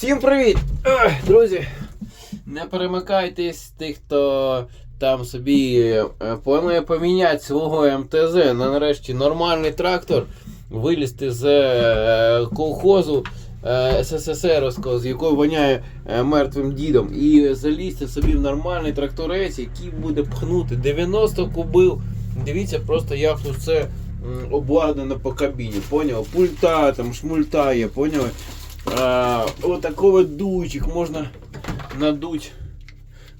Всім привіт! Друзі! Не перемикайтесь тих, хто там собі е, планує поміняти свого МТЗ на нарешті нормальний трактор, вилізти з е, колхозу е, СССР, з якої воняє мертвим дідом, і залізти собі в нормальний тракторець, який буде пхнути 90 кубів. Дивіться просто, як тут все обладнано по кабіні, поняв? Пульта, там шмульта є, поняли? А, вот такой вот дуйчик можно надуть.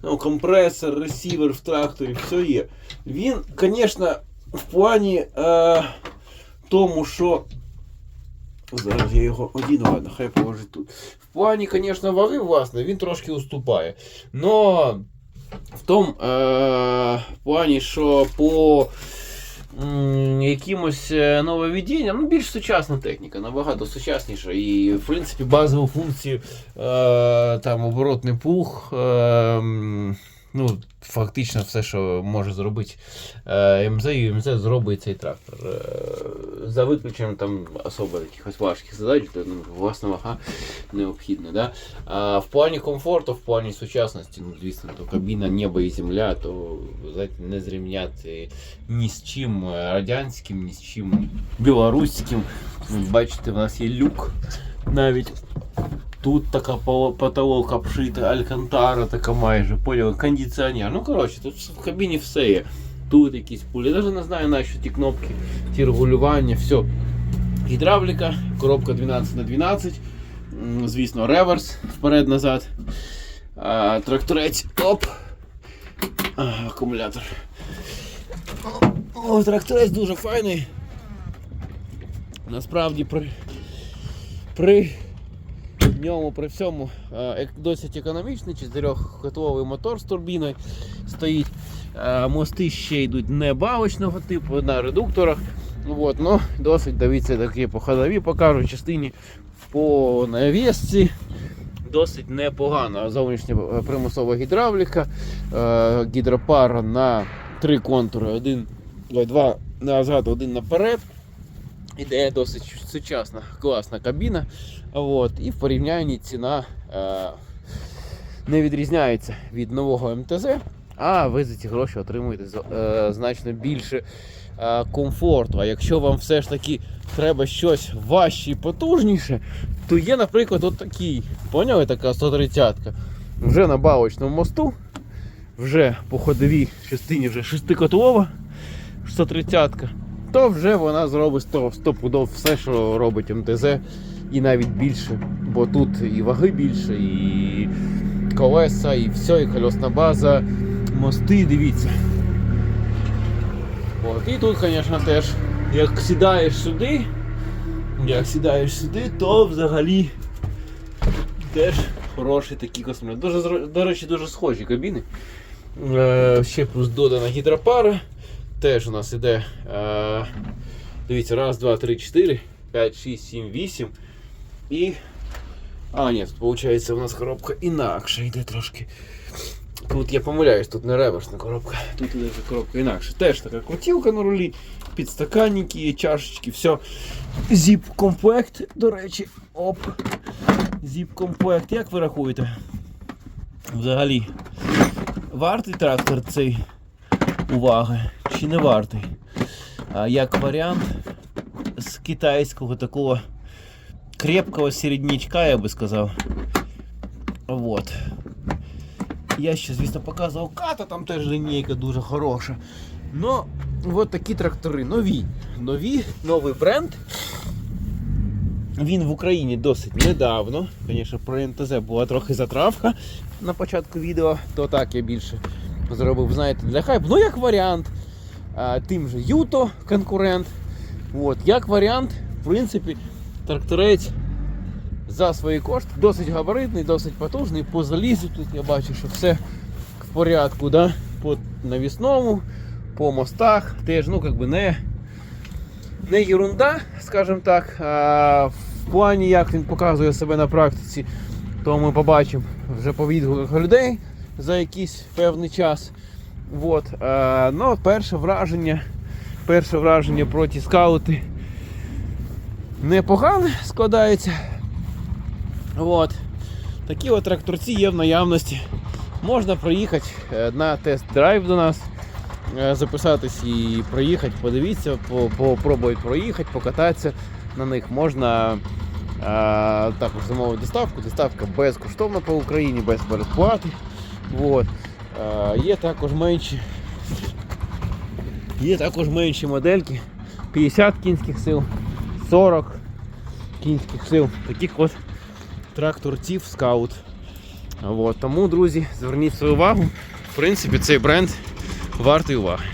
Ну, компресор, ресівер в тракторі, все є. Він, звісно, в плані е, тому, що. Зараз я його один, ладно, хай положить тут. В плані, звісно, ваги, власне, він трошки уступає. Но в тому е, плані, що по м, якимось е, нововведенням, ну, більш сучасна техніка, набагато сучасніша. І, в принципі, базову функцію е, там оборотний пух. Ну, фактично все, що може зробити е, МЗ, і МЗ зробить цей трактор. Е, за виключенням там особо якихось важких задач, де ну, власна вага необхідна. Да? А в плані комфорту, в плані сучасності, ну, звісно, то кабіна, небо і земля, то знаєте, не зрівняти ні з чим радянським, ні з чим білоруським. Бачите, в нас є люк навіть. Тут така потолок обшита, алькантара така майже, поняли, кондиціонер. Ну коротше, тут в кабіні все є. Тут якісь пулі. Я навіть не знаю, на що ті кнопки, ті регулювання, все. Гідравліка, коробка 12 на 12 Звісно, реверс вперед-назад. Тракторець. Оп. Акумулятор. О, тракторець дуже файний. Насправді при, при ньому при всьому е, досить економічний, чотирьохкотловий мотор з турбіною стоїть. Е, Мости ще йдуть не балочного типу на редукторах. От, ну, досить дивіться такі по ходові покажу частині по навісці. Досить непогано. Зовнішня е, примусова гідравліка, гідропара на три контури, один, два назад, один наперед. Ідея досить сучасна, класна кабіна. От, і в порівнянні ціна е, не відрізняється від нового МТЗ, а ви за ці гроші отримуєте е, значно більше е, комфорту. А якщо вам все ж таки треба щось важче і потужніше, то є, наприклад, от такий. Поняли, така 130-ка. Вже на балочному мосту, вже по ходовій частині вже шестикотлова 130-ка, то вже вона зробить 100, 100 пудов все, що робить МТЗ, і навіть більше. Бо тут і ваги більше, і колеса, і все, і колесна база, мости, дивіться. От, і тут, звісно, теж, як сідаєш сюди, як сідаєш сюди, то взагалі теж хороший такий космолет. Дуже, до речі, дуже схожі кабіни. Е, ще плюс додана гідропара. Теж у нас іде. Е, дивіться, раз, два, три, чотири, п'ять, шість, сім, вісім. І. А, ні, тут виходить, у нас коробка інакше йде трошки. Тут я помиляюсь, тут не реверсна коробка, тут іде вже коробка інакше. Теж така крутілка на рулі, підстаканники, чашечки, все. Зіп-комплект, до речі. Оп. Зіп-комплект. Як ви рахуєте? Взагалі, вартий трактор цей уваги чи не вартий? А як варіант з китайського такого крепкого середнячка, я би сказав. Вот. Я ще, звісно, показував ката, там теж лінійка дуже хороша. Ну, от такі трактори нові. Нові, новий бренд. Він в Україні досить недавно. Звісно, про НТЗ була трохи затравка на початку відео, то так я більше зробив, знаєте, для хайпу. Ну, як варіант. Тим же Юто конкурент. От, як варіант, в принципі, тракторець за свої кошти досить габаритний, досить потужний. По залізу тут я бачу, що все в порядку. Да? По навісному, по мостах теж ну, как не, не ерунда, скажімо так. А в плані, як він показує себе на практиці, то ми побачимо вже по відгуках людей за якийсь певний час. От. А, ну, перше враження, перше враження про ті скаути непогане складається. От. Такі от тракторці є в наявності. Можна проїхати е, на тест-драйв до нас, е, записатись і проїхати, подивіться, по- попробувати проїхати, покататися на них. Можна е, також замовити доставку. Доставка безкоштовна по Україні, без передплати. От. Е, Є також менші. Є також менші модельки. 50 кінських сил, 40 кінських сил. Таких от тракторців скаут. От, тому, друзі, зверніть свою увагу. В принципі, цей бренд вартий уваги.